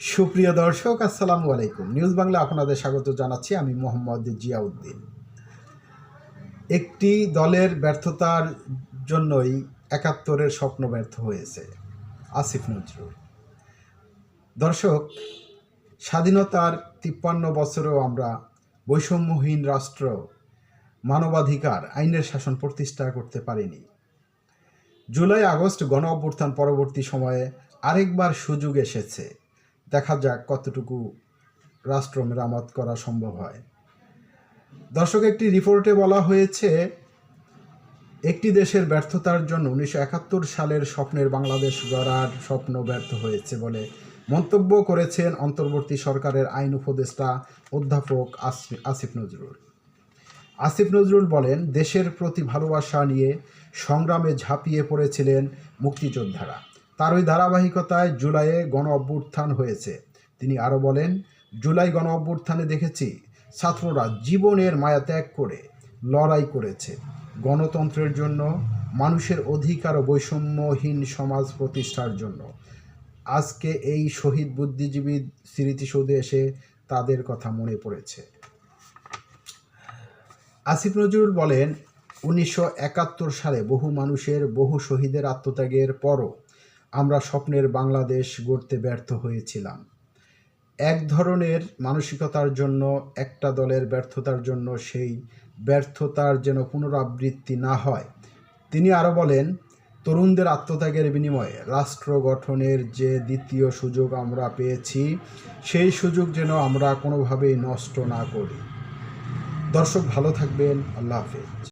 সুপ্রিয় দর্শক, আসসালামু আলাইকুম। নিউজ বাংলা আপনাদের স্বাগত জানাচ্ছি আমি মোহাম্মদ জিয়াউদ্দিন। একটি দলের ব্যর্থতার জন্যই একাত্তরের স্বপ্ন ব্যর্থ হয়েছে, আসিফ নজরুল। দর্শক, স্বাধীনতার তিপ্পান্ন বছরেও আমরা বৈষম্যহীন রাষ্ট্র, মানবাধিকার, আইনের শাসন প্রতিষ্ঠা করতে পারিনি। জুলাই আগস্ট গণ অভ্যুত্থান পরবর্তী সময়ে আরেকবার সুযোগ এসেছে দেখা যাক কতটুকু রাষ্ট্র মেরামত করা সম্ভব হয়। দর্শক, একটি রিপোর্টে বলা হয়েছে, একটি দেশের ব্যর্থতার জন্য উনিশশো একাত্তর সালের স্বপ্নের বাংলাদেশ গড়ার স্বপ্ন ব্যর্থ হয়েছে বলে মন্তব্য করেছেন অন্তর্বর্তী সরকারের আইন উপদেষ্টা অধ্যাপক আসিফ নজরুল। আসিফ নজরুল বলেন, দেশের প্রতি ভালোবাসা নিয়ে সংগ্রামে ঝাঁপিয়ে পড়েছিলেন মুক্তিযোদ্ধারা। তার ওই ধারাবাহিকতায় জুলাইয়ে গণ অভ্যুত্থান হয়েছে। তিনি আরও বলেন, জুলাই গণ অভ্যুত্থানে দেখেছি ছাত্ররা জীবনের মায়া ত্যাগ করে লড়াই করেছে। গণতন্ত্রের জন্য, মানুষের অধিকার ও বৈষম্যহীন সমাজ প্রতিষ্ঠার জন্য। আজকে এই শহীদ বুদ্ধিজীবী স্মৃতিসৌধে এসে তাদের কথা মনে পড়েছে। আসিফ নজরুল বলেন, উনিশশো একাত্তর সালে বহু মানুষের, বহু শহীদের আত্মত্যাগের পরও আমরা স্বপ্নের বাংলাদেশ গড়তে ব্যর্থ হয়েছিলাম। এক ধরনের মানসিকতার জন্য, একটা দলের ব্যর্থতার জন্য সেই ব্যর্থতার যেন পুনরাবৃত্তি না হয়। তিনি আরও বলেন, তরুণদের আত্মত্যাগের বিনিময়ে রাষ্ট্র গঠনের যে দ্বিতীয় সুযোগ আমরা পেয়েছি, সেই সুযোগ যেন আমরা কোনোভাবেই নষ্ট না করি। দর্শক, ভালো থাকবেন। আল্লাহ হাফেজ।